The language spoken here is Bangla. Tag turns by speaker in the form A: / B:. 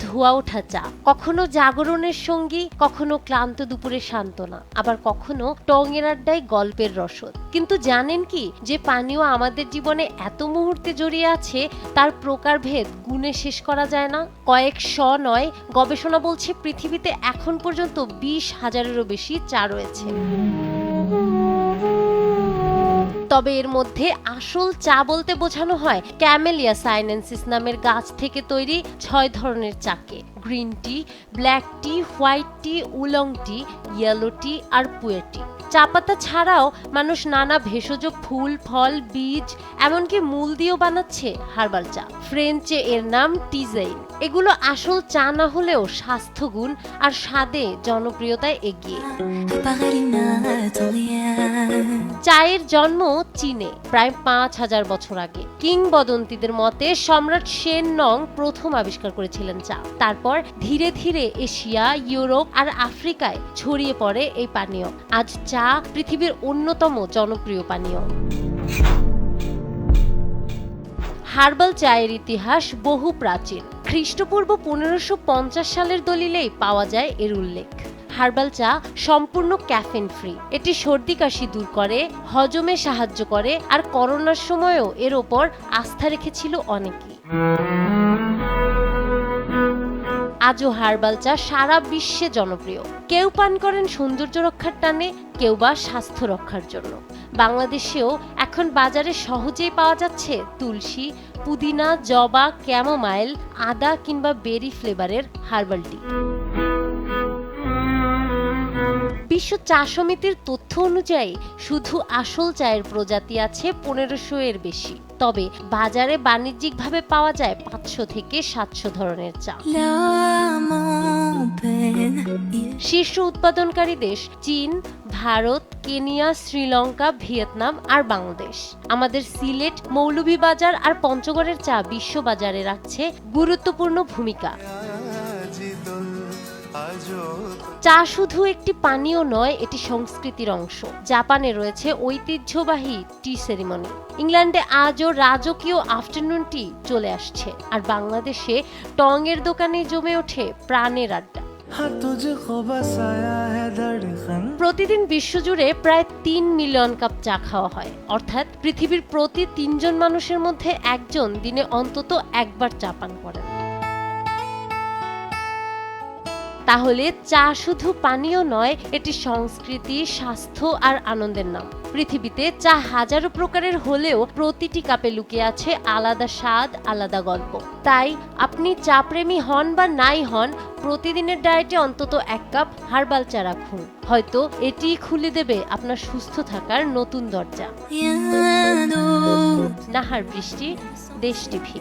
A: ধোয়া ওঠা চা। কখনো জাগরণের সঙ্গী, কখনো ক্লান্ত দুপুরে সান্ত্বনা। আবার কখনো টঙের আড্ডায় গল্পের রসদ। কিন্তু জানেন কি, যে পানীয় আমাদের জীবনে এত মুহূর্তে জড়িয়ে আছে, তার প্রকারভেদ গুণে শেষ করা যায় না। কয়েক শ নয়, গবেষণা বলছে পৃথিবীতে এখন পর্যন্ত বিশ হাজারেরও বেশি চা রয়েছে। তবে এর মধ্যে আসল চা বলতে বোঝানো হয় ক্যামেলিয়া সাইনেন্সিস নামের গাছ থেকে তৈরি ছয় ধরনের চাকে। Green tea, black tea, white tea, oolong tea, yellow tea আর পুয়ের টি। চা পাতা ছাড়াও মানুষ নানা ভেষজ, ফুল, ফল, বীজ, এমনকি মূল দিয়েও বানাচ্ছে হার্বাল চা। ফ্রেঞ্চে এর নাম টিজেইন। এগুলো আসল চা না হলেও স্বাস্থ্যগুণ আর স্বাদে জনপ্রিয়তায় এগিয়ে। চায়ের জন্ম চীনে, প্রায় পাঁচ হাজার বছর আগে। কিংবদন্তিদের মতে সম্রাট সেন নং প্রথম আবিষ্কার করেছিলেন চা। তারপর ধীরে ধীরে এশিয়া, ইউরোপ আর আফ্রিকায় ছড়িয়ে পড়ে এই পানীয়। আজ চা পৃথিবীর অন্যতম জনপ্রিয় পানীয়। হার্বাল চায়ের ইতিহাস বহু প্রাচীন। খ্রিস্টপূর্ব পনেরোশো সালের দলিলেই পাওয়া যায় এর উল্লেখ। হার্বাল চা সম্পূর্ণ ক্যাফেন ফ্রি। এটি সর্দি কাশি দূর করে, হজমে সাহায্য করে আর করোনার সময়ও এর ওপর আস্থা রেখেছিল অনেকেই আজও হার্বাল চা সারা বিশ্বে জনপ্রিয়। কেউ পান করেন সৌন্দর্য রক্ষার টানে, কেউ বা স্বাস্থ্য রক্ষার জন্য। বাংলাদেশেও এখন বাজারে সহজেই পাওয়া যাচ্ছে তুলসী, পুদিনা, জবা, ক্যামোমাইল, আদা কিংবা বেরি ফ্লেভারের হার্বাল টি। বিশ্ব চা সমিতির তথ্য অনুযায়ী শুধু আসল চায়ের প্রজাতি আছে পনেরোশো এর বেশি। তবে বাজারে বাণিজ্যিকভাবে পাওয়া যায় পাঁচশো থেকে সাতশো ধরনের চা। শীর্ষ উৎপাদনকারী দেশ চীন, ভারত, কেনিয়া, শ্রীলঙ্কা, ভিয়েতনাম আর বাংলাদেশ। আমাদের সিলেট, মৌলভীবাজার আর পঞ্চগড়ের চা বিশ্ব বাজারে রাখছে গুরুত্বপূর্ণ ভূমিকা। চা শুধু একটি পানীয় নয়, এটি সংস্কৃতির অংশ। জাপানে রয়েছে ঐতিহ্যবাহী টি সেরিমনি। ইংল্যান্ডে আজও রাজকীয় আফটারনুন টি চলে আসছে, আর বাংলাদেশে টং এর দোকানে জমে ওঠে প্রাণের আড্ডা। প্রতিদিন বিশ্বজুড়ে প্রায় তিন মিলিয়ন কাপ চা খাওয়া হয়। অর্থাৎ পৃথিবীর প্রতি তিনজন মানুষের মধ্যে একজন দিনে অন্তত একবার চা পান করেন। তাহলে চা শুধু পানীয় নয় এটি সংস্কৃতি স্বাস্থ্য আর আনন্দের নাম। পৃথিবীতে চা হাজারো প্রকারের হলেও প্রতিটি কাপে লুকিয়ে আছে আলাদা স্বাদ আলাদা গল্প। তাই আপনি চা প্রেমী হন বা নাই হন প্রতিদিনের ডায়েটে অন্তত এক কাপ হার্বাল চা রাখুন। হয়তো এটি খুলে দেবে আপনার সুস্থ থাকার নতুন দরজা। নাহার বৃষ্টি দেশ টিভি।